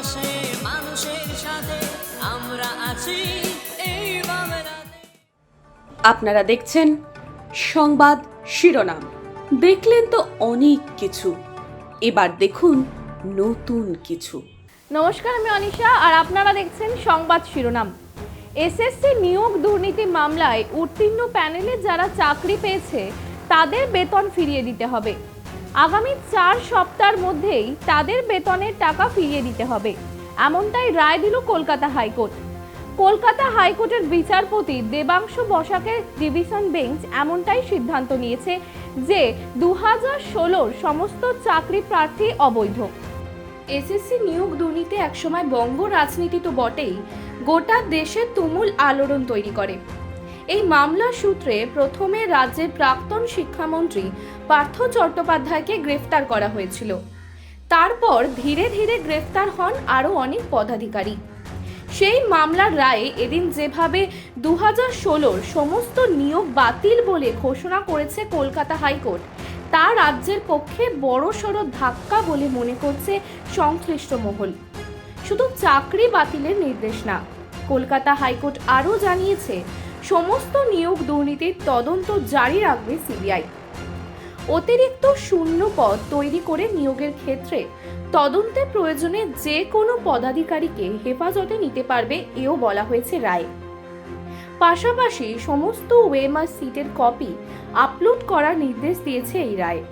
পাশে মানুষের সাথে আমরা আছি। এই আপনারা দেখছেন সংবাদ শিরোনাম। দেখলেন তো অনেক কিছু। এবার দেখুন নতুন কিছু। নমস্কার আমি অনিশা আর আপনারা দেখছেন সংবাদ শিরোনাম। এসএসসি নিয়োগ দুর্নীতি মামলায় উত্তীর্ণ প্যানেলে যারা চাকরি পেয়েছে তাদের বেতন ফিরিয়ে দিতে হবে। আগামী চার সপ্তাহের মধ্যেই তাদের বেতনের টাকা ফিরিয়ে দিতে হবে। এমনটাই রায় দিল কলকাতা হাইকোর্ট। কলকাতা হাইকোর্টের বিচারপতি দেবাংশু বসাকের ডিভিশন বেঞ্চ এমনটাই সিদ্ধান্ত নিয়েছে যে দু হাজার সমস্ত চাকরি প্রার্থী অবৈধ। এসএসসি নিয়োগ দুর্নীতি একসময় বঙ্গ রাজনীতি তো বটেই। গোটা দেশে তুমুল আলোড়ন তৈরি করে। এই মামলার সূত্রে প্রথমে রাজ্যের প্রাক্তন শিক্ষামন্ত্রী পার্থ চট্টোপাধ্যায়কে গ্রেফতার করা হয়েছিল। তারপর ধীরে ধীরে গ্রেফতার হন আরও অনেক পদাধিকারী। সেই মামলার রায়ে এদিন যেভাবে দু হাজার ষোলোর সমস্ত নিয়োগ বাতিল বলে ঘোষণা করেছে কলকাতা হাইকোর্ট, তা রাজ্যের পক্ষে বড়সড় ধাক্কা বলে মনে করছে সংশ্লিষ্ট মহল। শুধু চাকরি বাতিলের নির্দেশ না, কলকাতা হাইকোর্ট আরও জানিয়েছে সমস্ত নিয়োগ দুর্নীতির তদন্ত জারি রাখবে সিবিআই। অতিরিক্ত শূন্য পদ তৈরি করে নিয়োগের ক্ষেত্রে তদন্তে প্রয়োজনে যে কোনো পদাধিকারীকে হেফাজতে নিতে পারবে এও বলা হয়েছে রায়। পাশাপাশি সমস্ত ওয়েমার সিটের কপি আপলোড করার নির্দেশ দিয়েছে এই রায়।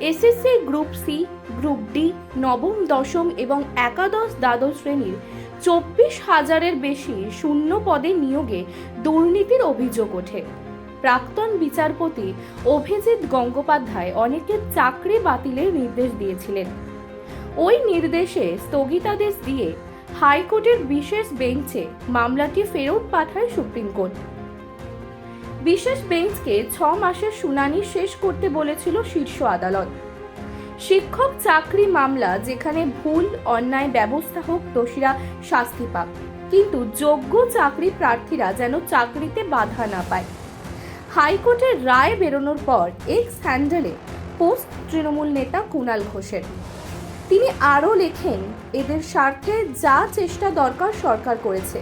SSC group C, group D, নবম, দশম এবং একাদশ দ্বাদশ শ্রেণির চব্বিশ হাজারের বেশি শূন্য পদে নিয়োগে দুর্নীতির অভিযোগ ওঠে। প্রাক্তন বিচারপতি অভিজিৎ গঙ্গোপাধ্যায় অনেকের চাকরি বাতিলের নির্দেশ দিয়েছিলেন। ওই নির্দেশে স্থগিতাদেশ দিয়ে হাইকোর্টের বিশেষ বেঞ্চে মামলাটি ফেরত পাঠায় সুপ্রিম কোর্ট। বিশেষ বেঞ্চকে ছ মাসের শুনানি শেষ করতে বলেছিল শীর্ষ আদালত। শিক্ষক চাকরি মামলা যেখানে ভুল, অন্যায় ব্যবস্থা হোক, দোষীরা শাস্তি পাক। কিন্তু যোগ্য চাকরি প্রার্থীরা যেন চাকরিতে বাধা না পায়। হাইকোর্টের রায় বেরোনোর পর এক্স হ্যান্ডেলে পোস্ট তৃণমূল নেতা কুণাল ঘোষের। তিনি আরও লেখেন, এদের স্বার্থে যা চেষ্টা দরকার সরকার করেছে।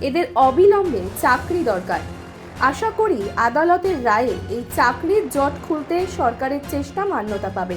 এদের অবিলম্বে চাকরি দরকার। আশা করি আদালতের রায়ে এই চাকরির জট খুলতে সরকারের চেষ্টা মান্যতা পাবে।